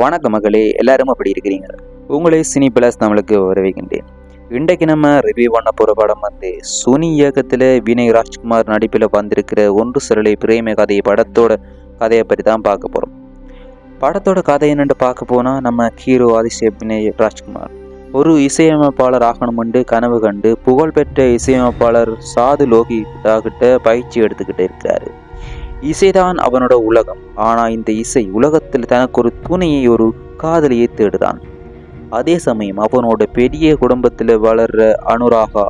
வணக்க மகளே எல்லாரும் அப்படி இருக்கிறீங்க? உங்களை சினி பிளஸ் நம்மளுக்கு வரவேற்கின்றேன். இன்றைக்கு நம்ம ரிவ்யூ பண்ண போகிற படம் வந்து சுனி இயக்கத்தில் வினய் ராஜ்குமார் நடிப்பில் வந்திருக்கிற ஒன்று சிறலை பிரேம கதை படத்தோட கதையை பற்றி தான் பார்க்க போகிறோம் படத்தோட கதை என்னென்னு பார்க்க போனால் நம்ம ஹீரோ அதிசய வினய் ராஜ்குமார். ஒரு இசையமைப்பாளர் ஆகணுமென்று கனவு கண்டு புகழ்பெற்ற இசையமைப்பாளர் சாது லோகி கிட்ட பயிற்சி எடுத்துக்கிட்டு இருக்கிறாரு. இசைதான் அவனோட உலகம். ஆனா இந்த இசை உலகத்தில் தனக்கு ஒரு துணையை ஒரு காதலியை தேடுதான். அதே சமயம் அவனோட பெரிய குடும்பத்தில் வளர்ற அனுராகா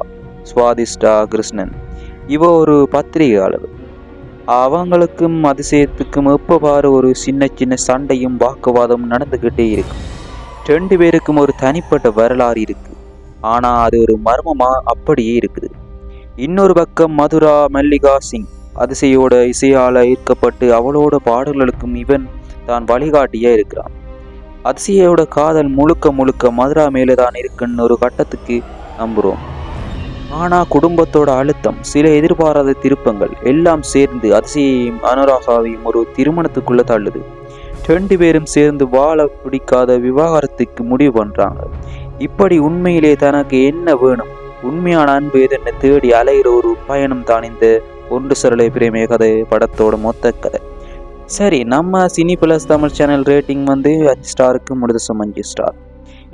சுவாதிஷ்டா கிருஷ்ணன் இவ ஒரு பத்திரிகையாளர். அவங்களுக்கும் அதிசயத்துக்கும் எப்போ பாரு ஒரு சின்ன சின்ன சண்டையும் வாக்குவாதம் நடந்துக்கிட்டே இருக்கும் ரெண்டு பேருக்கும் ஒரு தனிப்பட்ட வரலாறு இருக்கு. ஆனா அது ஒரு மர்மமா அப்படியே இருக்குது. இன்னொரு பக்கம் மதுரா மல்லிகா சிங் அதிசையோட இசையால ஈர்க்கப்பட்டு அவளோட பாடல்களுக்கும் இவன் தான் வழிகாட்டியா இருக்கிறான். அதிசையோட காதல் முழுக்க முழுக்க மதுரா மேலே தான் இருக்குன்னு ஒரு கட்டத்துக்கு நம்புறோம். ஆனா குடும்பத்தோட அழுத்தம் சில எதிர்பாராத திருப்பங்கள் எல்லாம் சேர்ந்து அதிசயையும் அனுராகாவையும் ஒரு திருமணத்துக்குள்ள தள்ளுது. ரெண்டு பேரும் சேர்ந்து வாழ பிடிக்காத விவாகரத்துக்கு முடிவு பண்றாங்க. இப்படி உண்மையிலே தனக்கு என்ன வேணும்? உண்மையான அன்பு எதுன்னு தேடி அலைகிற ஒரு பயணம் தான் இந்த ஒன்று சுருளை பிரேமிய கதை படத்தோட மொத்த கதை. சரி நம்ம cine plus Tamil channel rating வந்து அஞ்சு ஸ்டாருக்கு முடிதசம் அஞ்சு ஸ்டார்.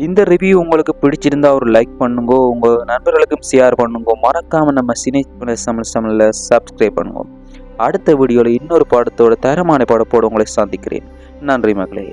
இந்த ரிவ்யூ உங்களுக்கு பிடிச்சிருந்தா ஒரு லைக் பண்ணுங்க உங்கள் நண்பர்களுக்கும் ஷேர் பண்ணுங்க மறக்காமல் நம்ம சினி பிளஸ் தமிழ் சேனலில் சப்ஸ்கிரைப் பண்ணுங்க. அடுத்த வீடியோவில் இன்னொரு படத்தோட தரமான படப்போடு உங்களை சந்திக்கிறேன். நன்றி மகளே.